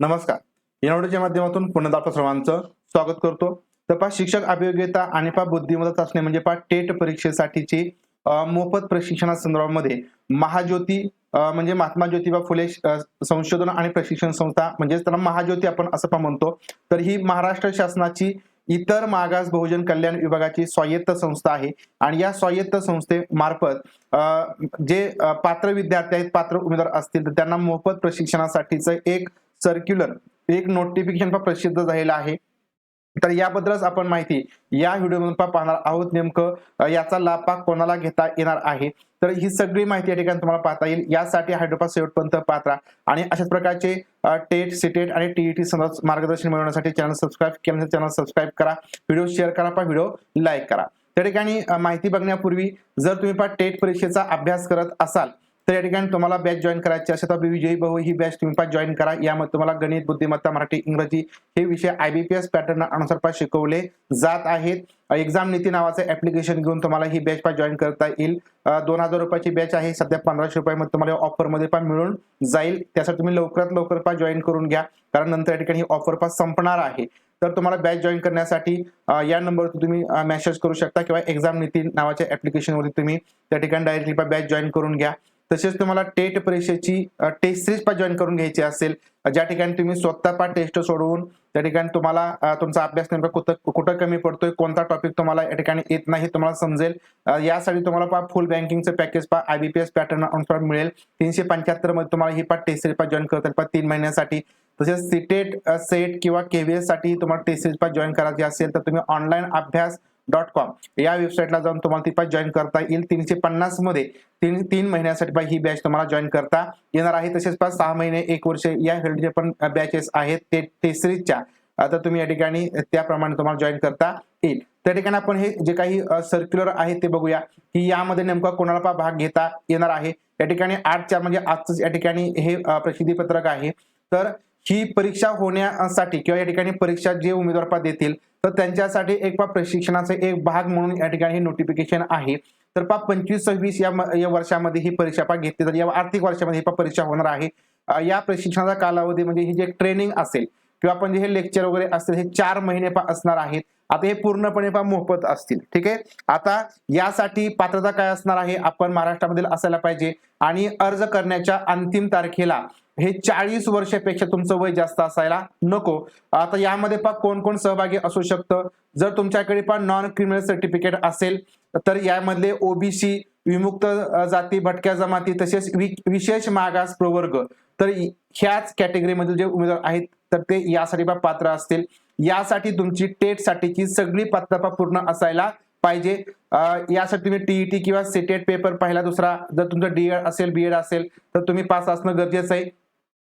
नमस्कार. या व्हिडिओच्या माध्यमातून पुन्हा आपल्या सर्वांचं स्वागत करतो. तर पा शिक्षक अभियोग्यता आणि पा बुद्धिमत्ता चाचणी म्हणजे पा टेट परीक्षेसाठीची मोफत प्रशिक्षणासंदर्भामध्ये महाज्योती म्हणजे महात्मा ज्योतिबा फुले संशोधन आणि प्रशिक्षण संस्था म्हणजे त्याला महाज्योती आपण असं पण म्हणतो. तर ही महाराष्ट्र शासनाची इतर मागास बहुजन कल्याण विभागाची स्वायत्त संस्था आहे. आणि या स्वायत्त संस्थेमार्फत जे पात्र विद्यार्थी आहेत पात्र उमेदवार असतील तर त्यांना मोफत प्रशिक्षणासाठीचं एक सर्क्युलर एक नोटिफिकेशन पण प्रसिद्ध झालेलं आहे. तर याबद्दलच आपण माहिती या व्हिडिओमधून पाहणार आहोत नेमकं याचा लाभ कोणाला घेता येणार आहे. तर ही सगळी माहिती या ठिकाणी तुम्हाला पाहता येईल. यासाठी हायड्रोपा शेवटपर्यंत पात्रा आणि अशाच प्रकारचे टेट सिटेट आणि टीईटी संदर्भात मार्गदर्शन मिळवण्यासाठी चॅनल सबस्क्राईब केल्यानंतर चॅनल सबस्क्राईब करा. व्हिडिओ शेअर करा पा व्हिडिओ लाईक करा. त्या ठिकाणी माहिती बघण्यापूर्वी जर तुम्ही पा टेट परीक्षेचा अभ्यास करत असाल तर या ठिकाणी तुम्हाला बॅच जॉईन करायची असेल तर विजयी बहु ही बॅच तुम्ही पास जॉईन करा. यामध्ये तुम्हाला गणित बुद्धिमत्ता मराठी इंग्रजी हे विषय आयबीपीएस पॅटर्न अनुसार पास शिकवले जात आहेत. एक्झाम नीती नावाचं ऍप्लिकेशन घेऊन तुम्हाला ही बॅच पास जॉईन करता येईल. दोन हजार रुपयाची बॅच आहे. सध्या पंधराशे रुपयामध्ये तुम्हाला ऑफरमध्ये पण मिळून जाईल. त्यासाठी तुम्ही लवकरात लवकर पास जॉईन करून घ्या. कारण नंतर या ठिकाणी ही ऑफर पास संपणार आहे. तर तुम्हाला बॅच जॉईन करण्यासाठी या नंबरवर तुम्ही मेसेज करू शकता किंवा एक्झाम नीती नावाच्या ऍप्लिकेशनवरती तुम्ही त्या ठिकाणी डायरेक्टली बॅच जॉईन करून घ्या. तसेच तुम्हाला टेट परीक्षेची टेस्ट सिरीज पण जॉईन करून घ्यायची असेल ज्या ठिकाणी तुम्ही स्वतः पण टेस्ट सोडवून त्या ठिकाणी तुम्हाला तुमचा अभ्यास नेमका कुठं कुठं कमी पडतोय कोणता टॉपिक तुम्हाला या ठिकाणी येत नाही हे तुम्हाला समजेल. यासाठी तुम्हाला पा फुल बँकिंगचं पॅकेज पा आयबीपीएस पॅटर्न अनुसार मिळेल. तीनशे पंच्याहत्तरमध्ये तुम्हाला ही पा टेस्ट सिरीज पा जॉईन करता येईल पा तीन महिन्यासाठी. तसेच सिटेट सेट किंवा केव्हीएससाठी तुम्हाला टेस्ट सिरीज पा जॉईन करायची असेल तर तुम्ही ऑनलाईन अभ्यास डॉट कॉम या वेबसाईटला जाऊन तुम्हाला ती पाच जॉईन करता येईल. तीनशे पन्नासमध्ये तीन तीन महिन्यासाठी पाहिजे ही बॅच तुम्हाला जॉईन करता येणार आहे. तसेच पाच सहा महिने एक वर्ष या हेल्थचे पण बॅचेस आहेत. ते ते सिरीजच्या आता तुम्ही या ठिकाणी त्याप्रमाणे तुम्हाला जॉईन करता येईल. त्या ठिकाणी आपण हे जे काही सर्क्युलर आहे ते बघूया. की यामध्ये नेमका कोणाला पण भाग घेता येणार आहे. या ठिकाणी आठ चार म्हणजे आजच या ठिकाणी हे प्रसिद्धी पत्रक आहे. तर ही परीक्षा होण्यासाठी किंवा या ठिकाणी परीक्षा जे उमेदवार पा देतील तर त्यांच्यासाठी एक पा प्रशिक्षणाचा एक भाग म्हणून या ठिकाणी हे नोटिफिकेशन आहे. तर पा पंचवीस सव्वीस या म- या वर्षामध्ये ही परीक्षा पा घेतली तर या आर्थिक वर्षामध्ये ही पा परीक्षा होणार आहे. या प्रशिक्षणाचा कालावधी म्हणजे ही जे ट्रेनिंग असेल किंवा आपण जे हे लेक्चर वगैरे असतील हे चार महिने पा असणार आहेत. आता हे पूर्णपणे पा मोफत असतील. ठीक आहे? आता यासाठी पात्रता काय असणार आहे? आपण महाराष्ट्रामधील असायला पाहिजे. आणि अर्ज करण्याच्या अंतिम तारखेला हे चाळीस वर्षापेक्षा तुमचं वय जास्त असायला नको. आता यामध्ये पा कोण कोण सहभागी असू शकतं? जर तुमच्याकडे पण नॉन क्रिमिनल सर्टिफिकेट असेल तर यामधले ओबीसी विमुक्त जाती भटक्या जमाती तसेच वि- विशेष मागास प्रवर्ग तर ह्याच कॅटेगरीमधील जे उमेदवार आहेत तर ते यासाठी पात्र असतील. यासाठी तुमची टेट साठीची सगळी पात्रता पूर्ण असायला पाहिजे. यासाठी तुम्ही टीईटी किंवा सेटेट पेपर पहिला दुसरा जर तुमचं डीएड असेल बीएड असेल तर तुम्ही पास असणं गरजेचं आहे.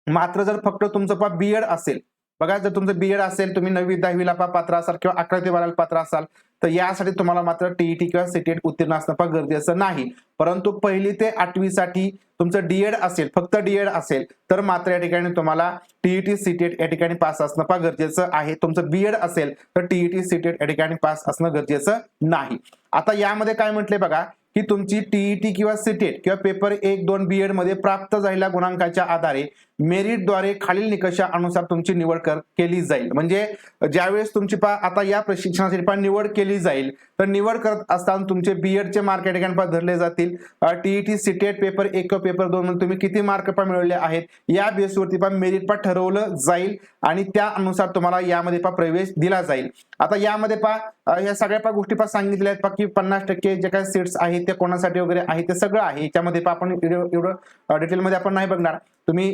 मात्र जर फक्त तुमचं पा बीएड असेल बघा जर तुमचं बीएड असेल तुम्ही नववी दहावीला पा पात्र असाल किंवा अकरा ते बाराला पात्र असाल तर यासाठी तुम्हाला मात्र टीईटी किंवा सीटेट उत्तीर्ण असणं फार गरजेचं नाही. परंतु पहिली ते आठवी साठी तुमचं डीएड असेल फक्त डीएड असेल तर मात्र या ठिकाणी तुम्हाला टीईटी सीटेट या ठिकाणी पास असणं फार गरजेचं आहे. तुमचं बीएड असेल तर टीईटी सीटेट या ठिकाणी पास असणं गरजेचं नाही. आता यामध्ये काय म्हटले बघा की तुमची टीईटी किंवा सीटेट किंवा पेपर एक दोन बीएडमध्ये प्राप्त झालेल्या गुणांकाच्या आधारे मेरिटद्वारे खालील निकषानुसार तुमची निवड कर केली जाईल. म्हणजे ज्यावेळेस तुमची पा आता या प्रशिक्षणासाठी पा निवड केली जाईल तर निवड करत असताना तुमचे बीएडचे मार्क या ठिकाणी धरले जातील. टीईटी सीटेट पेपर एक पेपर दोन मध्ये तुम्ही किती मार्क पा मिळवले आहेत या बेसवरती पा मेरिट पा ठरवलं जाईल आणि त्यानुसार तुम्हाला यामध्ये पा प्रवेश दिला जाईल. आता यामध्ये पा या सगळ्या पा गोष्टी पा सांगितल्या आहेत पा की पन्नास टक्के जे काही सीट्स आहेत ते कोणासाठी वगैरे आहे ते सगळं आहे. याच्यामध्ये पा आपण एवढं डिटेलमध्ये आपण नाही बघणार. तुम्ही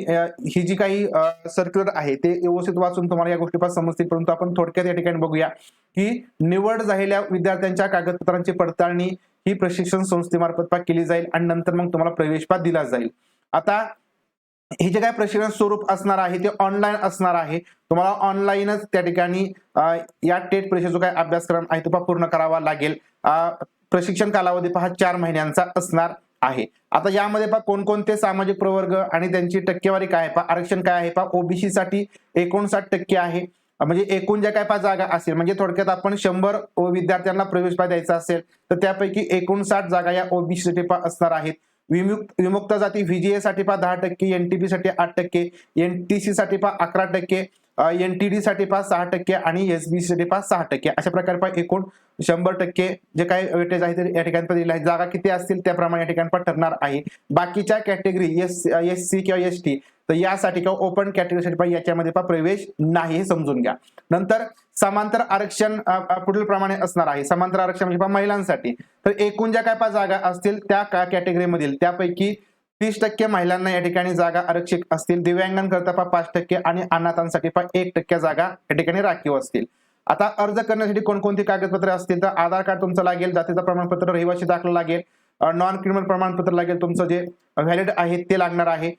ही जी काही सर्क्युलर आहे ते व्यवस्थित वाचून तुम्हाला या गोष्टी पा समजतील. परंतु आपण थोडक्यात या ठिकाणी बघूया की निवड झालेल्या विद्यार्थ्यांच्या कागदपत्रांची पडताळणी ही प्रशिक्षण संस्थेमार्फत केली जाईल आणि नंतर मग तुम्हाला प्रवेशपात दिला जाईल. आता हे जे काय प्रशिक्षण स्वरूप असणार आहे ते ऑनलाईन असणार आहे. तुम्हाला ऑनलाईनच त्या ठिकाणी या टेट परीक्षेचा जो काय अभ्यासक्रम आहे तो पूर्ण करावा लागेल. प्रशिक्षण कालावधी पहा चार महिन्यांचा असणार. आहे. आता यामध्ये पहा कोणकोणते सामाजिक प्रवर्ग आणि त्यांची टक्केवारी काय आहे? पहा आरक्षण काय आहे? पहा ओबीसी साठी एकोणसाठ टक्के आहे. म्हणजे एकूण ज्या काय पा जागा असेल म्हणजे थोडक्यात आपण शंभर विद्यार्थ्यांना प्रवेश पा द्यायचा असेल तर त्यापैकी एकोणसाठ जागा या ओबीसी साठी पा असणार आहेत. विमुक्त विमुक्त जाती व्हीजीए साठी पहा दहा टक्के एनटीपी साठी आठ टक्के एनटीसी साठी पहा अकरा टक्के एन टी साठी पाच सहा टक्के आणि एसबीसी साठी पाच सहा टक्के. अशा प्रकारे एकूण शंभर टक्के जे काही वेटेज आहे ते या ठिकाणी पहा आहे. जागा किती असतील त्याप्रमाणे या ठिकाणी ठरणार आहे. बाकीच्या कॅटेगरी एस एस सी किंवा एस टी तर यासाठी किंवा ओपन कॅटेगरीसाठी याच्यामध्ये पण प्रवेश नाही हे समजून घ्या. नंतर समांतर आरक्षण पुढील प्रमाणे असणार आहे. समांतर आरक्षण म्हणजे महिलांसाठी. तर एकूण ज्या काय पहा जागा असतील त्या कॅटेगरीमधील त्यापैकी तीस टक्के महिलांना या ठिकाणी जागा आरक्षित असतील. दिव्यांगांकरता पहा पाच टक्के आणि अनाथांसाठी पहा एक टक्के जागा या ठिकाणी राखीव असतील. आता अर्ज करण्यासाठी कोणकोणती कागदपत्रे असतील? तर आधार कार्ड तुमचं लागेल जातीचं प्रमाणपत्र रहिवासी दाखला लागेल नॉन क्रिमिनल प्रमाणपत्र लागेल तुमचं जे व्हॅलिड आहे ते लागणार आहे.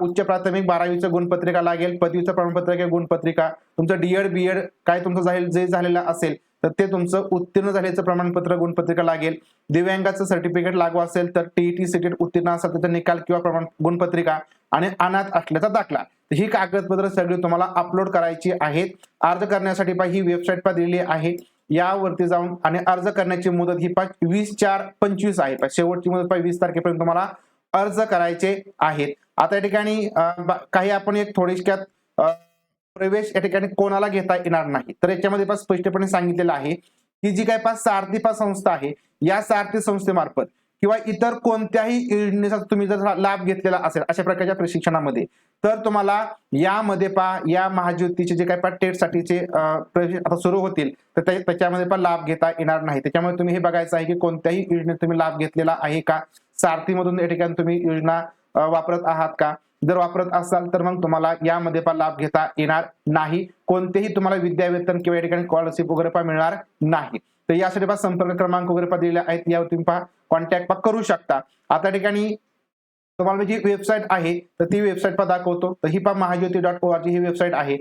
उच्च प्राथमिक बारावीचं गुणपत्रिका लागेल पदवीचं प्रमाणपत्र किंवा गुणपत्रिका तुमचं डीएड बीएड काय तुमचं जाईल जे झालेलं असेल तर ते तुमचं उत्तीर्ण झाल्याचं प्रमाणपत्र गुणपत्रिका लागेल. दिव्यांगाचं सर्टिफिकेट लागू असेल तर टीईटी सीटेट उत्तीर्ण असेल त्याचा निकाल किंवा प्रमाण गुणपत्रिका आणि अनाथ असल्याचा दाखला. ही कागदपत्र सगळी तुम्हाला अपलोड करायची आहेत. अर्ज करण्यासाठी पा ही वेबसाईट पा दिलेली आहे. यावरती जाऊन आणि अर्ज करण्याची मुदत ही पाच वीस चार पंचवीस आहे. शेवटची मुदत पाच वीस तारखेपर्यंत तुम्हाला अर्ज करायचे आहेत. आता या ठिकाणी काही आपण एक थोडक्यात अं, प्रवेश या ठिकाणी कोणाला घेता येणार नाही. तर याच्यामध्ये पण स्पष्टपणे सांगितलेलं आहे की जी काय पास सारथी पा संस्था आहे या सारथी संस्थेमार्फत किंवा इतर कोणत्याही योजनेचा तुम्ही जर लाभ घेतलेला असेल अशा प्रकारच्या प्रशिक्षणामध्ये तर तुम्हाला यामध्ये पा या महाज्योतीचे जे काही पा टेट साठीचे प्रवेश आता सुरू होतील तर त्याच्यामध्ये पण लाभ घेता येणार नाही. त्याच्यामुळे तुम्ही हे बघायचं आहे की कोणत्याही योजनेत तुम्ही लाभ घेतलेला आहे का? सारथीमधून या ठिकाणी तुम्ही योजना वापरत आहात का? जर वापरत असाल तर मग तुम्हाला यामध्ये पण लाभ घेता येणार नाही. कोणतेही तुम्हाला विद्यावेतन किंवा या ठिकाणी स्कॉलरशिप वगैरे पण मिळणार नाही. तर यासाठी पण संपर्क क्रमांक वगैरे पण दिलेले आहेत. यावर तुम्ही पहा कॉन्टॅक्ट करू शकता. आता ठिकाणी तुम्हाला जी वेबसाईट आहे तर ती वेबसाईट पण दाखवतो. तर ही पहा महाज्योती डॉट ओ ही वेबसाईट आहे.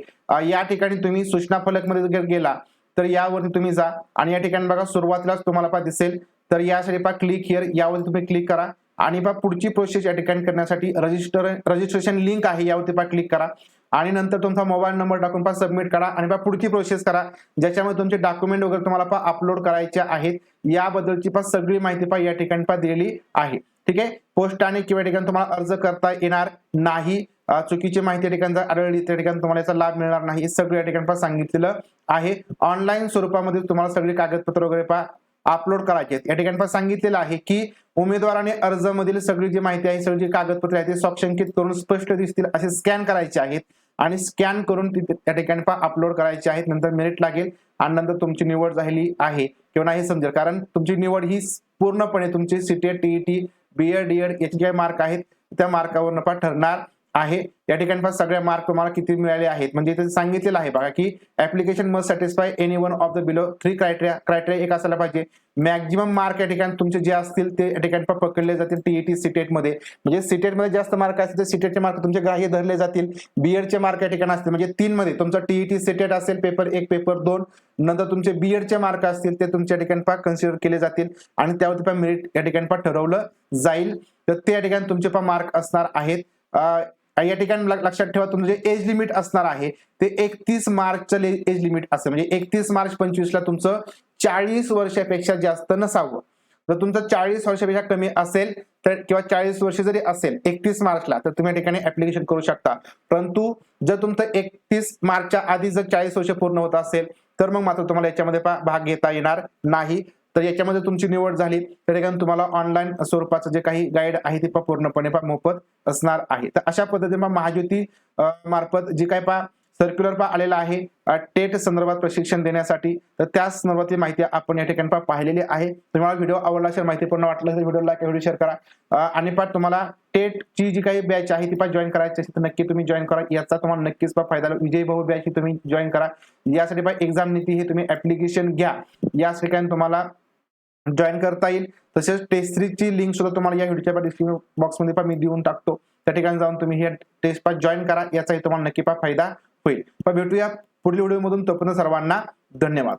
या ठिकाणी तुम्ही सूचना फलकमध्ये जर गेला तर यावरती तुम्ही जा. आणि या ठिकाणी बघा सुरुवातीलाच तुम्हाला पहा दिसेल. तर यासाठी पहा क्लिक हिअर यावरती तुम्ही क्लिक करा. आणि पहा पुढची प्रोसेस या ठिकाणी करण्यासाठी रजिस्टर रजिस्ट्रेशन लिंक आहे यावरती पहा क्लिक करा. आणि नंतर तुमचा मोबाईल नंबर टाकून पहा सबमिट करा आणि पहा पुढची प्रोसेस करा ज्याच्यामध्ये तुमचे डॉक्युमेंट वगैरे तुम्हाला पहा अपलोड करायचे आहेत. याबद्दलची पहा सगळी माहिती पहा या ठिकाणी पहा दिलेली आहे. ठीक आहे? पोस्टाने किंवा ठिकाणी तुम्हाला अर्ज करता येणार नाही. चुकीची माहिती ठिकाणी जर आढळली त्या ठिकाणी तुम्हाला याचा लाभ मिळणार नाही. हे सगळं या ठिकाणी पहा सांगितलेलं आहे. ऑनलाईन स्वरूपामध्ये तुम्हाला सगळी कागदपत्र वगैरे पहा अपलोड करायचे आहेत. या ठिकाणी पण सांगितलेलं आहे की उमेदवाराने अर्जामधील सगळी जी माहिती आहे सगळी जी कागदपत्रे आहेत ते स्वाक्षंकित करून स्पष्ट दिसतील असे स्कॅन करायचे आहेत. आणि स्कॅन करून त्या ठिकाणी पण अपलोड करायचे आहेत. नंतर मेरिट लागेल आणि नंतर तुमची निवड झालेली आहे किंवा नाही हे समजेल. कारण तुमची निवड ही पूर्णपणे तुमची सीटेट टीईटी बीएड डीएड याचे जे मार्क आहेत त्या मार्कावर नफा ठरणार. आहे. या ठिकाणी पण सगळे मार्क तुम्हाला किती मिळाले आहेत? म्हणजे इथे सांगितलेलं आहे बघा की application must satisfy any one of the below three criteria criteria एक असायला पाहिजे. मॅक्झिमम मार्क या ठिकाणी तुमचे जे असतील ते या ठिकाणी पकडले जातील टीईटी सीटेटमध्ये. म्हणजे सीटेटमध्ये जास्त मार्क असतील तर सीटेटचे मार्क तुमचे ग्राह्य धरले जातील. बीएडचे मार्क या ठिकाणी असतील. म्हणजे तीन मध्ये तुमचा टीईटी सीटेट असेल पेपर एक पेपर दोन. नंतर तुमचे बीएडचे मार्क असतील ते तुमच्या ठिकाणी पहा कन्सिडर केले जातील. आणि त्यावरती पण मेरिट या ठिकाणी ठरवलं जाईल. तर ते या ठिकाणी तुमचे पण मार्क असणार आहेत. या ठिकाणी लक्षात ठेवा तुमचं जे एज लिमिट असणार आहे ते एकतीस मार्चचं एज लिमिट असेल म्हणजे एकतीस मार्च पंचवीसला तुमचं चाळीस वर्षापेक्षा जास्त नसावं. जर तुमचं चाळीस वर्षापेक्षा कमी असेल तर किंवा चाळीस वर्ष जरी असेल एकतीस मार्चला तर तुम्ही या ठिकाणी ऍप्लिकेशन करू शकता. परंतु जर तुमचं एकतीस मार्चच्या आधी जर चाळीस वर्ष पूर्ण होत असेल तर मग मात्र तुम्हाला याच्यामध्ये भाग घेता येणार नाही. तर याच्यामध्ये तुमची निवड झाली. तर ठिकाणी तुम्हाला ऑनलाईन स्वरूपाचं जे काही गाईड आहे ते पा पूर्णपणे पा मोफत असणार आहे. तर अशा पद्धतीने महाज्योती मार्फत जे काही पा सर्क्युलर पा आलेला आहे टेट संदर्भात प्रशिक्षण देण्यासाठी. तर त्या संदर्भातली माहिती आपण या ठिकाणी पा पाहिलेली आहे. तुम्हाला व्हिडिओ आवडला असेल माहिती पूर्ण वाटलं असेल व्हिडिओ लाईक व्हिडिओ शेअर करा. आणि पा तुम्हाला टेटची जी काही बॅच आहे ती पा जॉईन करायची असेल तर नक्की तुम्ही जॉईन करा. याचा तुम्हाला नक्कीच पा फायदा होईल. विजय भाऊ बॅच ही तुम्ही जॉईन करा. यासाठी पा एक्झाम नीती हे तुम्ही ऍप्लिकेशन घ्या. या ठिकाणी तुम्हाला जॉईन करता येईल. तसेच टेस्ट थ्रीची लिंक सुद्धा तुम्हाला या व्हिडिओच्या डिस्क्रिप्शन बॉक्समध्ये पण मी देऊन टाकतो. त्या ठिकाणी जाऊन तुम्ही हे टेस्ट पास जॉईन करा. याचाही तुम्हाला नक्की फायदा होईल. पण भेटूया पुढील व्हिडिओमधून तोपर्यंत सर्वांना धन्यवाद.